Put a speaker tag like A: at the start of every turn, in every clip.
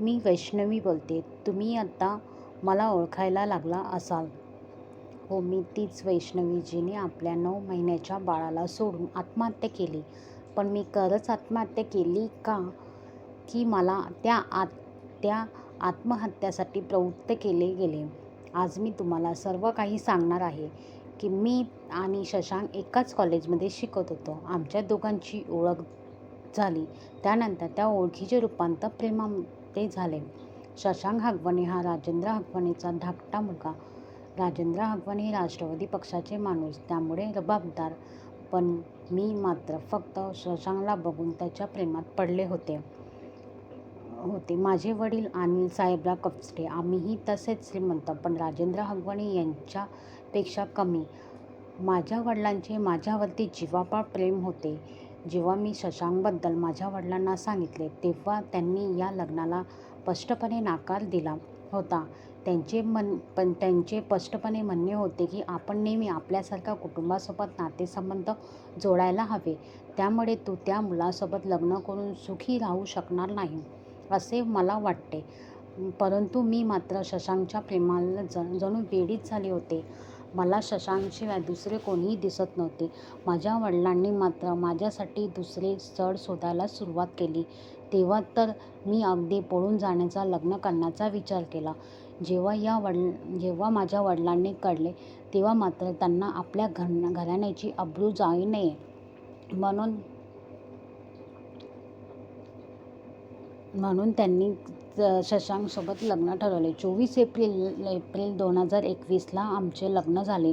A: मी वैष्णवी बोलते. तुम्ही आत्ता मला ओळखायला लागला असाल. हो मी तीच वैष्णवी जिने आपल्या नऊ महिन्याच्या बाळाला सोडून आत्महत्या केली. पण मी खरंच आत्महत्या केली का? की मला त्या आत त्या आत्महत्यासाठी प्रवृत्त केले गेले. आज मी तुम्हाला सर्व काही सांगणार आहे की मी आणि शशांक एकाच कॉलेजमध्ये शिकत होतो. आमच्या दोघांची ओळख झाली. त्यानंतर त्या ओळखीचे रूपांतर प्रेमा ते झाले. शशांक हगवणे हा राजेंद्र हगवणेचा धाकटा मुलगा. राजेंद्र हगवणे हे राष्ट्रवादी पक्षाचे माणूस. त्यामुळे जबाबदार पण मी मात्र फक्त शशांकला बघून त्याच्या प्रेमात पडले होते. होते. माझे वडील अनिल साहेबराव कपस्टे आम्हीही तसेच श्रीमंत. पण राजेंद्र हगवणे यांच्यापेक्षा कमी. माझ्या वडिलांचे माझ्यावरती जीवापाड प्रेम होते. जेव्हा मी शशांकबद्दल माझ्या वडिलांना सांगितले तेव्हा त्यांनी या लग्नाला स्पष्टपणे नकार दिला होता. त्यांचे मन पण त्यांचे स्पष्टपणे म्हणणे होते की आपण नेहमी आपल्यासारख्या कुटुंबासोबत नातेसंबंध जोडायला हवे. त्यामुळे तू त्या मुलासोबत लग्न करून सुखी राहू शकणार नाही असे मला वाटते. परंतु मी मात्र शशांकच्या प्रेमाला ज जणू वेडीच झाले होते. मला शशांकशिवाय दुसरे कोणीही दिसत नव्हते. माझ्या वडिलांनी मात्र माझ्यासाठी दुसरे स्थळ शोधायला सुरुवात केली. तेव्हा तर मी अगदी पळून जाण्याचा लग्न करण्याचा विचार केला. जेव्हा या वडील जेव्हा माझ्या वडिलांनी कळले तेव्हा मात्र त्यांना आपल्या घर घराण्याची अब्रू जाऊ नये म्हणून म्हणून त्यांनी शशांकसोबत लग्न ठरवले. चोवीस एप्रिल एप्रिल दोन हजार एकवीसला आमचे लग्न झाले.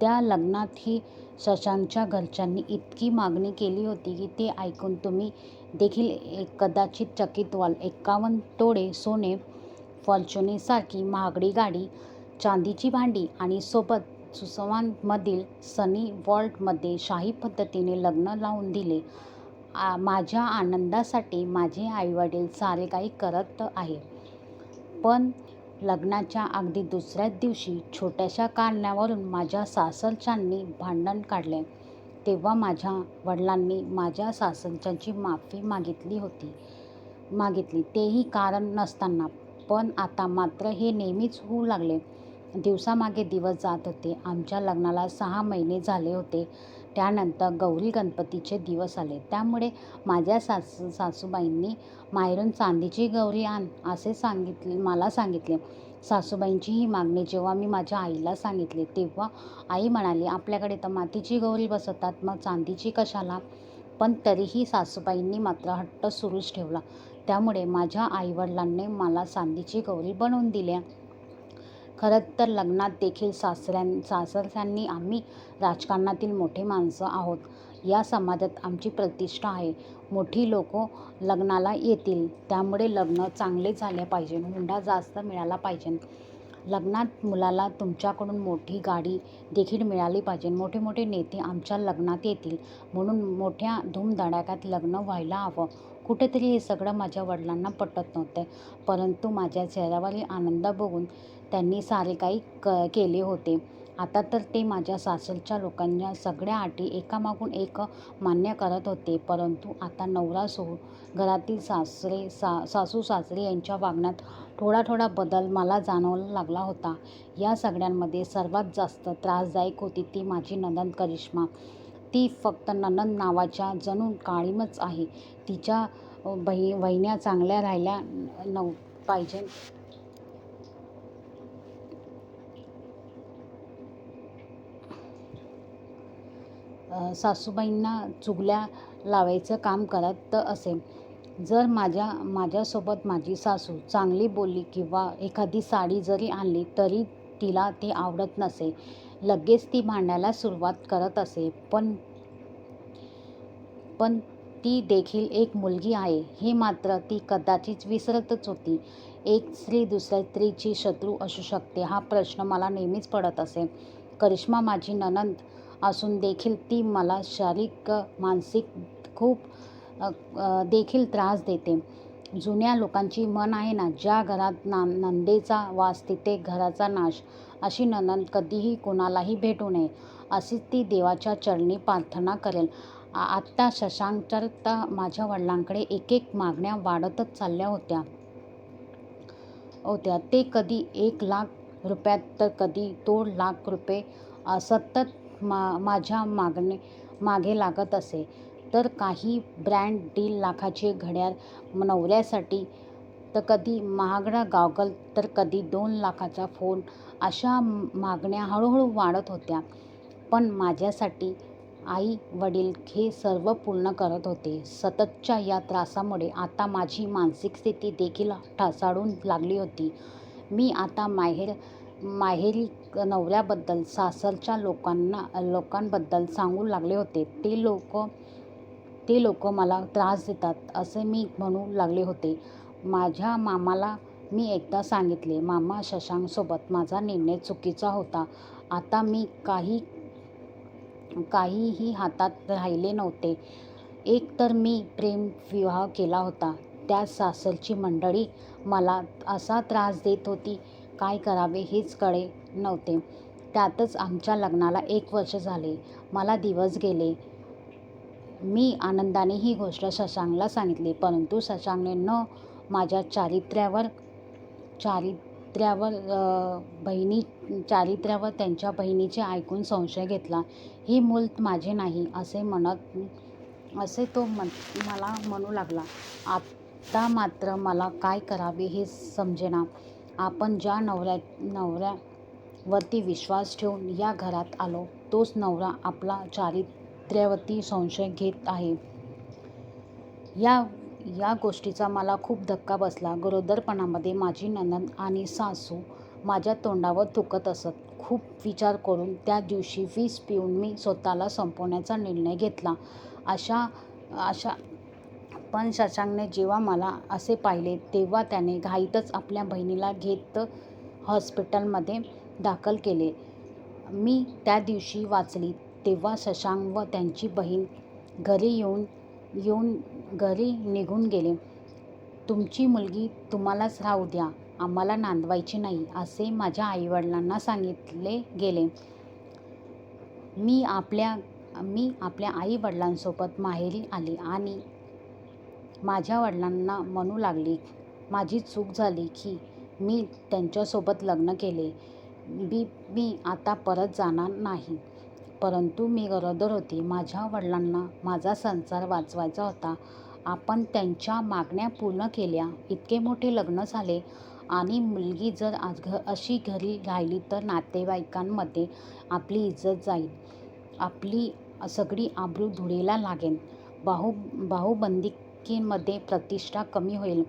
A: त्या लग्नातही शशांकच्या घरच्यांनी इतकी मागणी केली होती की ते ऐकून तुम्ही देखील एक कदाचित चकित व्हाल. एकावन्न तोडे सोने फॉर्च्युनेसारखी महागडी गाडी चांदीची भांडी आणि सोबत सुसवानमधील सनी वॉल्टमध्ये शाही पद्धतीने लग्न लावून दिले. आ माझ्या आनंदासाठी माझे आईवडील सारे काही करत आहे. पण लग्नाच्या अगदी दुसऱ्याच दिवशी छोट्याशा कारणावरून माझ्या सासरच्यांनी भांडण काढले. तेव्हा माझ्या वडिलांनी माझ्या सासरच्यांची माफी मागितली होती. मागितली. तेही कारण नसताना. पण आता मात्र हे नेहमीच होऊ लागले. दिवसामागे दिवस जात होते. आमच्या लग्नाला सहा महिने झाले होते. त्यानंतर गौरी गणपतीचे दिवस आले. त्यामुळे माझ्या सासू सासूबाईंनी माहेरून चांदीची गौरी आण असे सांगितले मला सांगितले. सासूबाईंची ही मागणी जेव्हा मी माझ्या आईला सांगितले तेव्हा आई म्हणाली आपल्याकडे तर मातीची गौरी बसवतात मग चांदीची कशाला? पण तरीही सासूबाईंनी मात्र हट्ट सुरूच ठेवला. त्यामुळे माझ्या आईवडिलांनी मला चांदीची गौरी बनवून दिल्या. खरं तर लग्नात देखील सासऱ्यां सासरच्यांनी आम्ही राजकारणातील मोठे माणसं आहोत. या समाजात आमची प्रतिष्ठा आहे. मोठी लोक लग्नाला येतील. त्यामुळे लग्न चांगले झाले पाहिजे. हुंडा जास्त मिळाला पाहिजे. लग्नात मुलाला तुमच्याकडून मोठी गाडी देखील मिळाली पाहिजे. मोठे मोठे नेते आमच्या लग्नात येतील. म्हणून मोठ्या धूमधडाक्यात लग्न व्हायला हवं. कुठेतरी हे सगळं माझ्या वडिलांना पटत नव्हते. परंतु माझ्या चेहऱ्यावरील आनंद बघून त्यांनी सारे काही क केले होते. आता तर ते माझ्या सासरच्या लोकांच्या सगळ्या अटी एकामागून एक मान्य करत होते. परंतु आता नवरा सो घरातील सासरे सा सासू सासरे यांच्या वागण्यात थोडा थोडा बदल मला जाणवायला लागला होता. या सगळ्यांमध्ये सर्वात जास्त त्रासदायक होती ती माझी नंदन करिश्मा. ती फक्त ननंद नावाच्या जणून काळीमच आहे. तिच्या बही वहिन्या चांगल्या राहिल्या नव पाहिजे. सासूबाईंना चुगल्या लावायचं काम करत असे जर माझ्या माझ्यासोबत माझी सासू चांगली बोलली किंवा एखादी साडी जरी आणली तरी तिला ती आवडत नसे. लगेच ती भांडायला सुरुवात करत असे. पण पण ती देखील एक मुलगी आहे. हे मात्र ती कदाचित विसरतच होती. एक स्त्री दुसऱ्या स्त्रीची शत्रू असू शकते हा प्रश्न मला नेहमीच पडत असे. करिश्मा माझी ननंद असून देखील ती मला शारीरिक मानसिक खूप देखील त्रास देते. जुन्या लोकांची मन आहे ना ज्या घरात ना नंदेचा वास तिथे घराचा नाश अशी ननंद कधीही कोणालाही भेटू नये. अशीच ती देवाच्या चरणी प्रार्थना करेल. आत्ता शशांकच्या तर माझ्या वडिलांकडे एक एक मागण्या वाढतच चालल्या होत्या. होत्या. ते कधी एक लाख रुपयात तर कधी दोन लाख रुपये सतत मा माझ्या मागणे मागे लागत असे. तर काही ब्रँड दीड लाखाचे घड्याळ नवऱ्यासाठी तर कधी महागडा गावगल तर कधी दोन लाखाचा फोन अशा मागण्या हळूहळू वाढत होत्या. पण माझ्यासाठी आई वडील हे सर्व पूर्ण करत होते. सततच्या या त्रासामुळे आता माझी मानसिक स्थिती देखील ढासळून लागली होती. मी आता माहेर माहेरी नवऱ्याबद्दल सासरच्या लोकांना लोकांबद्दल सांगू लागले होते. ते लोक ते लोक मला त्रास देतात असे मी म्हणू लागले होते. माझ्या मामाला मी एकदा सांगितले मामा शशांकसोबत माझा निर्णय चुकीचा होता. आता मी काही काहीही हातात राहिले नव्हते. एक तर मी प्रेमविवाह केला होता. त्या सासरची मंडळी मला असा त्रास देत होती काय करावे हेच कळे नव्हते. त्यातच आमच्या लग्नाला एक वर्ष झाले. मला दिवस गेले. मी आनंदाने ही गोष्ट शशांकला सांगितली. परंतु शशांकने न माझ्या चारित्र्यावर चारित्र्यावर बहिणी चारित्र्यावर त्यांच्या बहिणीचे ऐकून संशय घेतला. हे मूल माझे नाही असे म्हणत असे तो मन मला म्हणू लागला. आत्ता मात्र मला काय करावे हे समजेना. आपण ज्या नवऱ्या नवऱ्यावरती विश्वास ठेवून या घरात आलो तोच नवरा आपला चारित्र्यावरती संशय घेत आहे. या या गोष्टीचा मला खूप धक्का बसला. गरोदरपणामध्ये माझी नणंद आणि सासू माझ्या तोंडावर थुंकत असत. खूप विचार करून त्या दिवशी विष पिऊन मी स्वतःला संपवण्याचा निर्णय घेतला. अशा अशा पण शशांकने जेव्हा मला असे पाहिले तेव्हा त्याने घाईतच आपल्या बहिणीला घेत हॉस्पिटलमध्ये दाखल केले. मी त्या दिवशी वाचली तेव्हा शशांक व त्यांची बहीण घरी येऊन येऊन घरी निघून गेले. तुमची मुलगी तुम्हालाच राहू द्या. आम्हाला नांदवायची नाही असे माझ्या आईवडिलांना सांगितले गेले. मी आपल्या मी आपल्या आईवडिलांसोबत माहेरी आली आणि माझ्या वडिलांना म्हणू लागली माझी चूक झाली की मी त्यांच्यासोबत लग्न केले. बी मी आता परत जाणार नाही. परंतु मी गरोदर होती. माझ्या वडिलांना माझा संसार वाचवायचा होता. आपण त्यांच्या मागण्या पूर्ण केल्या. इतके मोठे लग्न झाले. आणि मुलगी जर आज घ अशी घरी राहिली तर नातेवाईकांमध्ये आपली इज्जत जाईल. आपली सगळी आबरू धुळीला लागेल. बाहू भाऊबंदिकीमध्ये प्रतिष्ठा कमी होईल.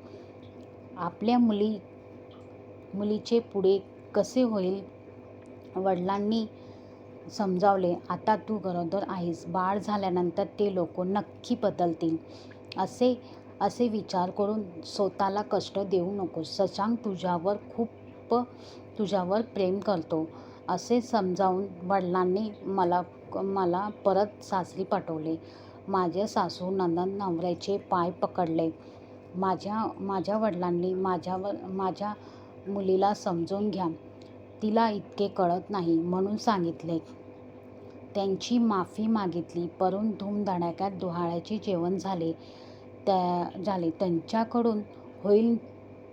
A: आपल्या मुली मुलीचे पुढे कसे होईल? वडिलांनी समजावले आता तू गरोदर आहेस. बाळ झाल्यानंतर ते लोक नक्की बदलतील. असे असे विचार करून स्वतःला कष्ट देऊ नकोस शशांक तुझ्यावर खूप तुझ्यावर प्रेम करतो. असे समजावून वडिलांनी मला मला परत सासरी पाठवले. माझे सासू नंदन नवऱ्याचे पाय पकडले. माझ्या माझ्या वडिलांनी माझ्यावर माझ्या मुलीला समजून घ्या. तिला इतके कळत नाही म्हणून सांगितले. त्यांची माफी मागितली परून धूमधडाक्यात डोहाळ्याचे जेवण झाले. त्या झाले. त्यांच्याकडून होईल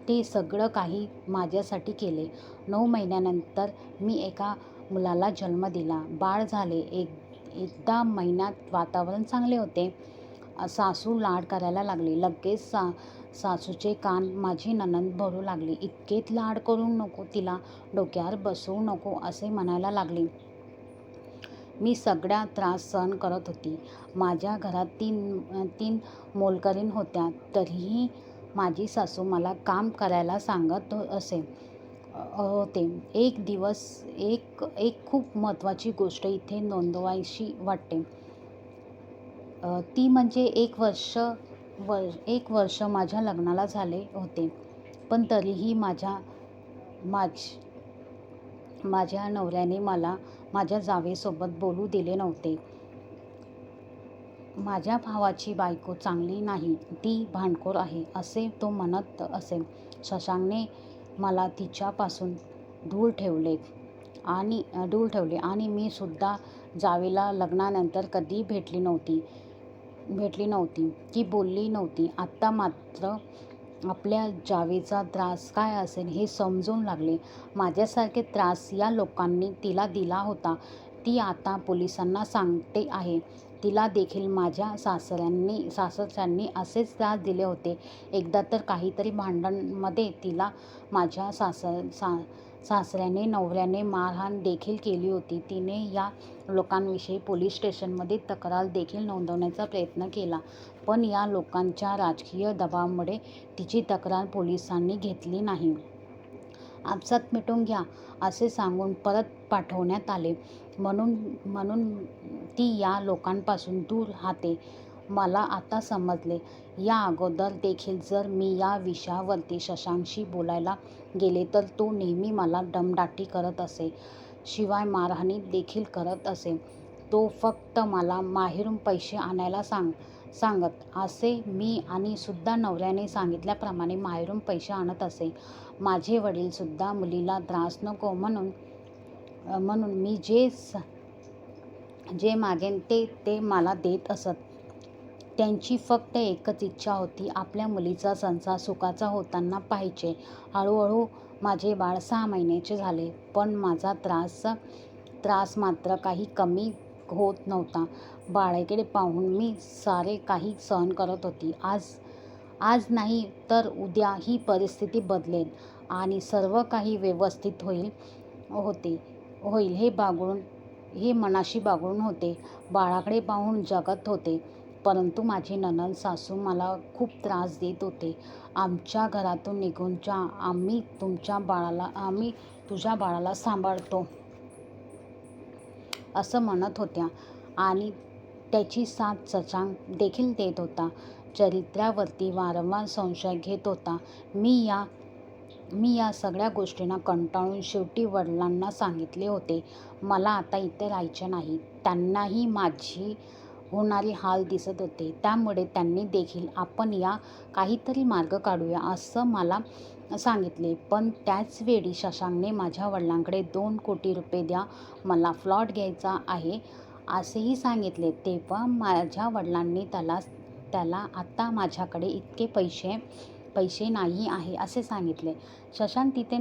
A: ते सगळं काही माझ्यासाठी केले. नऊ महिन्यानंतर मी एका मुलाला जन्म दिला. बाळ झाले. एक एकदा महिन्यात वातावरण चांगले होते. सासू लाड करायला लागली. लगेच सा सासूचे कान माझी नणंद भरू लागली. इतकेच लाड करू नको तिला डोक्यावर बसवू नको असे म्हणायला लागली. मी सगळ्या त्रास सहन करत होती. माझ्या घरात तीन तीन मोलकरीण होत्या. तरीही माझी सासू मला काम करायला सांगत असे होते. एक दिवस एक एक खूप महत्त्वाची गोष्ट इथे नोंदवायची वाटते. ती म्हणजे एक वर्ष वर एक वर्ष माझ्या लग्नाला झाले होते. पण तरीही माझ्या माझ माझ्या नवऱ्याने मला माझ्या जावेसोबत बोलू दिले नव्हते. माझ्या भावाची बायको चांगली नाही ती भांडखोर आहे असे तो म्हणत असे. शशांकने मला तिच्यापासून दूर ठेवले आणि दूर ठेवले आणि मी सुद्धा जावेला लग्नानंतर कधी भेटली नव्हती. भेटली नव्हती की बोलली नव्हती आत्ता मात्र आपल्या जावेचा त्रास काय असेल हे समजून लागले. माझ्यासारखे त्रास या लोकांनी तिला दिला होता. ती आता पोलिसांना सांगते आहे. तिला देखील माझ्या सासऱ्यांनी सासऱ्यांनी असेच त्रास दिले होते. एकदा तर काहीतरी भांडणमध्ये तिला माझ्या सासर सा सासऱ्याने नवऱ्याने मारहाण देखील केली होती. तिने या लोकांविषयी पोलीस स्टेशनमध्ये तक्रार देखील नोंदवण्याचा प्रयत्न केला. पण या लोकांच्या राजकीय दबावामुळे तिची तक्रार पोलिसांनी घेतली नाही. आपसात मिटून घ्या असे सांगून परत पाठवण्यात आले. म्हणून म्हणून ती या लोकांपासून दूर राहते. मला आता समजले. या अगोदर देखील जर मी या विषयावरती शशांकशी बोलायला गेले तर तो नेहमी मला दमदाटी करत असे. शिवाय मारहाणी देखील करत असे. तो फक्त मला माहेरून पैसे आणायला सांग सांगत असे. मी आणि सुद्धा नवऱ्याने सांगितल्याप्रमाणे माहेरून पैसे आणत असे. माझे वडीलसुद्धा मुलीला त्रास नको म्हणून म्हणून मी जे जे मागेन ते ते मला देत असत. त्यांची फक्त एकच इच्छा होती आपल्या मुलीचा संसार सुखाचा होताना पाहायचे. हळूहळू माझे बाळ सहा महिन्याचे झाले. पण माझा त्रास त्रास मात्र काही कमी होत नव्हता. बाळाकडे पाहून मी सारे काही सहन करत होती. आज आज नाही तर उद्या ही परिस्थिती बदलेल आणि सर्व काही व्यवस्थित होईल होते होईल हे बागळून हे मनाशी बागळून होते. बाळाकडे पाहून जगत होते. परंतु माझी नणंद सासू मला खूप त्रास देत होते. आमच्या घरातून निघून जा. आम्ही तुमच्या बाळाला आम्ही तुझ्या बाळाला सांभाळतो. असं म्हणत होत्या आणि त्याची साथ सचांग देखील देत होता. चरित्र्यावरती वारंवार संशय घेत होता. मी या मी या सगळ्या गोष्टींना कंटाळून शेवटी वडिलांना सांगितले होते. मला आता इथे राहायचे नाही. त्यांनाही माझी होणारी हाल दिसत होते. त्यामुळे त्यांनी देखील आपण या काहीतरी मार्ग काढूया असं मला सांगितले. पण त्याचवेळी शशांकने माझ्या वडिलांकडे दोन कोटी रुपये द्या मला फ्लॉट घ्यायचा आहे असेही सांगितले. तेव्हा माझ्या वडिलांनी त्याला त्याला आत्ता माझ्याकडे इतके पैसे पैसे नाही आहे असे सांगितले. शशांक तिथे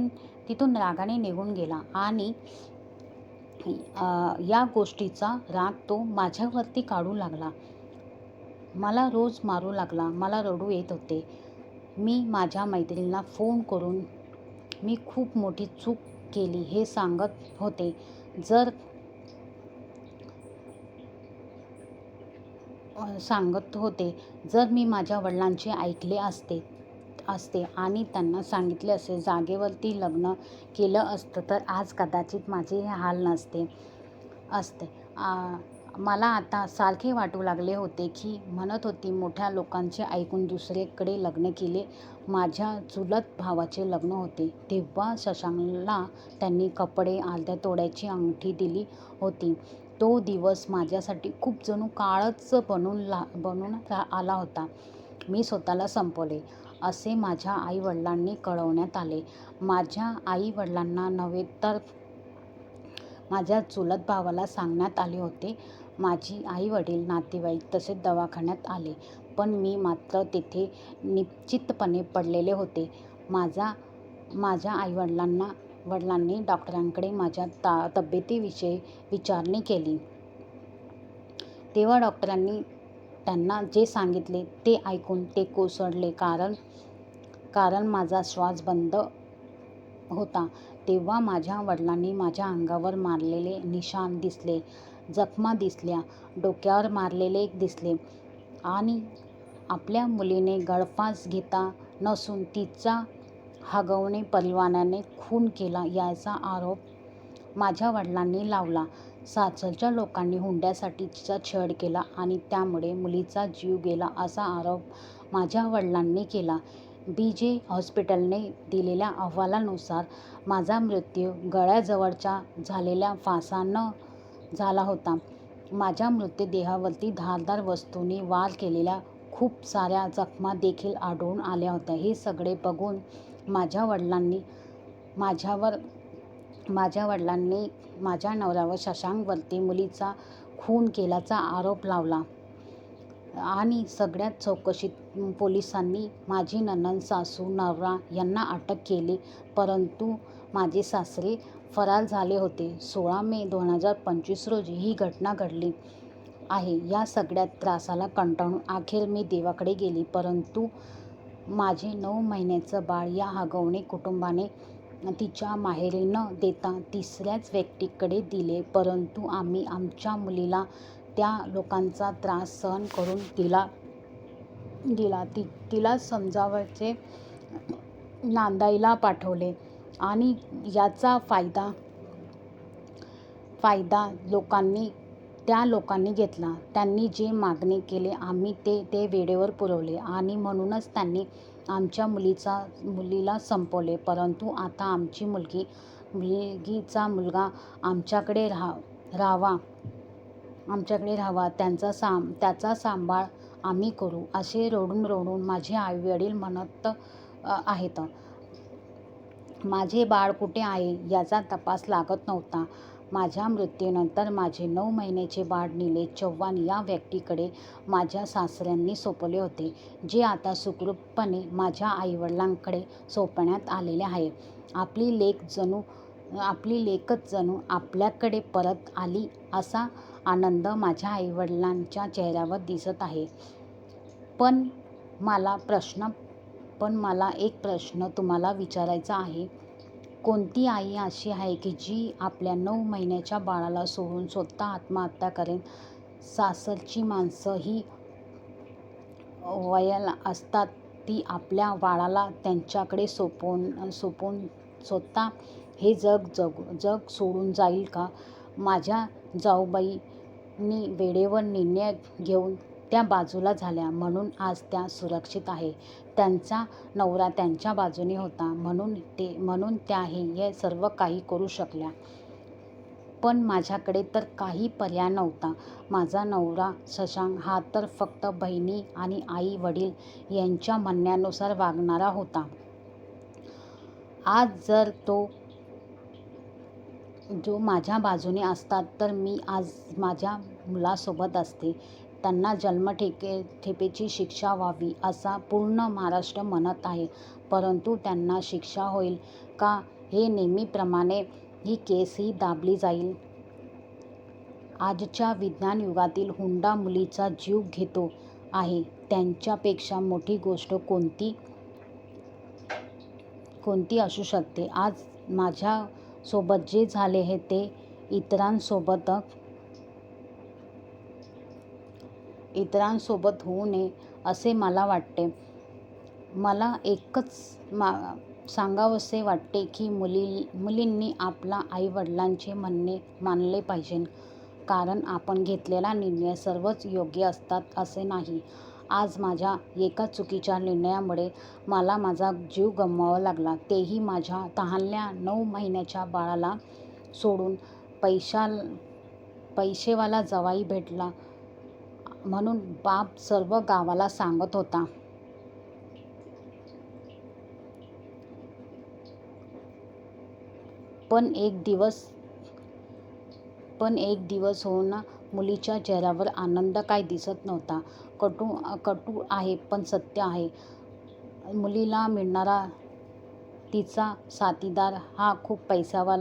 A: तिथून रागाने निघून गेला आणि या गोष्टीचा राग तो माझ्यावरती काढू लागला. मला रोज मारू लागला. मला रडू येत होते. मी माझ्या मैत्रिणीला फोन करून मी खूप मोठी चूक केली हे सांगत होते. जर सांगत होते. जर मी माझ्या वडिलांचे ऐकले असते असते आणि त्यांना सांगितले असते जागेवरती लग्न केलं असतं तर आज कदाचित माझे हे हाल नसते असते. मला आता सारखे वाटू लागले होते की म्हणत होती मोठ्या लोकांचे ऐकून दुसरीकडे लग्न केले. माझ्या चुलत भावाचे लग्न होते तेव्हा शशांकला त्यांनी कपडे अर्ध्या तोड्याची अंगठी दिली होती. तो दिवस माझ्यासाठी खूप जणू काळच बनून ला बनून आला होता. मी स्वतःला संपवले असे माझ्या आईवडिलांनी कळवण्यात आले. माझ्या आईवडिलांना नव्हे तर माझ्या चुलत भावाला सांगण्यात आले होते. माझी आई वडील नातेवाईक तसेच दवाखान्यात आले. पण मी मात्र तेथे निश्चितपणे पडलेले होते. माझा माझ्या आईवडिलांना वडिलांनी डॉक्टरांकडे माझ्या ता तब्येतीविषयी विचारणी केली. तेव्हा डॉक्टरांनी त्यांना जे सांगितले ते ऐकून ते कोसळले कारण कारण माझा श्वास बंद होता. तेव्हा माझ्या वडिलांनी माझ्या अंगावर मारलेले निशाण दिसले. जखमा दिसल्या. डोक्यावर मारलेले दिसले आणि आपल्या मुलीने गळफास घेता नसून तिचा हगवणे परिवाराने खून केला याचा आरोप माझ्या वडिलांनी लावला. सासरच्या लोकांनी हुंड्यासाठी तिचा छळ केला आणि त्यामुळे मुलीचा जीव गेला असा आरोप माझ्या वडिलांनी केला. बी. जे. हॉस्पिटलने दिलेल्या अहवालानुसार माझा मृत्यू गळ्याजवळच्या झालेल्या फासानं झाला होता. माझ्या मृतदेहावरती धारदार वस्तूंनी वार केलेल्या खूप साऱ्या जखमा देखील आढळून आल्या होत्या. हे सगळे बघून माझ्या वडिलांनी माझ्यावर माझ्या वडिलांनी माझ्या नवऱ्यावर शशांकवरती मुलीचा खून केल्याचा आरोप लावला. आणि सगळ्यात चौकशीत पोलिसांनी माझी नणंद सासू नवरा यांना अटक केली. परंतु माझे सासरे फरार झाले होते. सोळा मे दोन हजार पंचवीस रोजी ही घटना घडली आहे. या सगळ्या त्रासाला कंटाळून अखेर मी देवाकडे गेली. परंतु माझे नऊ महिन्याचं बाळ या हगवणे कुटुंबाने तिच्या माहेरी न देता तिसऱ्याच व्यक्तीकडे दिले परंतु आम्ही आमच्या मुलीला त्या लोकांचा त्रास सहन करून तिला दिला. ती तिला समजावायचे नांदायला पाठवले आणि याचा फायदा फायदा लोकांनी त्या लोकांनी घेतला. त्यांनी जे मागणी केले आम्ही ते ते वेळेवर पुरवले आणि म्हणूनच त्यांनी आमच्या मुलीचा मुलीला संपवले. परंतु आता आमची मुलगी मुलगीचा मुलगा आमच्याकडे राहा राहावा. आमच्याकडे राहावा. त्यांचा साम त्याचा सांभाळ आम्ही करू असे रडून रडून माझे आईवडील म्हणत आहेत. माझे बाळ कुठे आहे याचा तपास लागत नव्हता. माझ्या मृत्यूनंतर माझे नऊ महिन्याचे बाळ निलेश चव्हाण या व्यक्तीकडे माझ्या सासऱ्यांनी सोपवले होते जे आता सुखरूपपणे माझ्या आईवडिलांकडे सोपवण्यात आलेले आहे. आपली लेख जणू आपली लेखच जणू आपल्याकडे परत आली असा आनंद माझ्या आईवडिलांच्या चेहऱ्यावर दिसत आहे. पण मला प्रश्न पण मला एक प्रश्न तुम्हाला विचारायचा आहे. कोणती आई अशी आहे की जी आपल्या नऊ महिन्याच्या बाळाला सोडून स्वतः आत्महत्या करेन? सासरची माणसं ही वयाला असतात ती आपल्या बाळाला त्यांच्याकडे सोपवून सोपवून स्वतः हे जग जग जग सोडून जाईल का? माझ्या जाऊबाईंनी वेळेवर निर्णय घेऊन त्या बाजूला झाल्या म्हणून आज त्या सुरक्षित आहे. त्यांचा नवरा त्यांच्या बाजूने होता. म्हणून ते म्हणून त्या हे सर्व काही करू शकल्या. पण माझ्याकडे तर काही पर्याय नव्हता. माझा नवरा शशांक हा तर फक्त बहिणी आणि आई वडील यांच्या म्हणण्यानुसार वागणारा होता. आज जर तो जो माझ्या बाजूने असतात तर मी आज माझ्या मुलासोबत असते. त्यांना जन्मठेके ठेपेची शिक्षा व्हावी असा पूर्ण महाराष्ट्र म्हणत आहे. परंतु त्यांना शिक्षा होईल का हे नेहमीप्रमाणे ही केसही दाबली जाईल. आजच्या विज्ञान युगातील हुंडा मुलीचा जीव घेतो आहे. त्यांच्यापेक्षा मोठी गोष्ट कोणती? कोणती असू शकते? आज माझ्यासोबत जे झाले हे ते इतरांसोबत इतरांसोबत होऊ नये असे मला वाटते. मला एकच मा सांगावंसे वाटते की मुली मुलींनी आपला आईवडिलांचे म्हणणे मानले पाहिजे. कारण आपण घेतलेला निर्णय सर्वच योग्य असतात असे नाही. आज माझ्या एका चुकीच्या निर्णयामुळे मला माझा जीव गमवावा लागला. तेही माझ्या तहानल्या नऊ महिन्याच्या बाळाला सोडून पैशा पैसेवाला जवाई भेटला. म्हणून बाप सर्व गावाला सांगत होता. पण एक दिवस पण एक दिवस होऊन मुलीच्या चेहऱ्यावर आनंद काय दिसत नव्हता. कटू कटू आहे पण सत्य आहे. मुलीला मिळणारा तिचा साथीदार हा खूप पैसावाला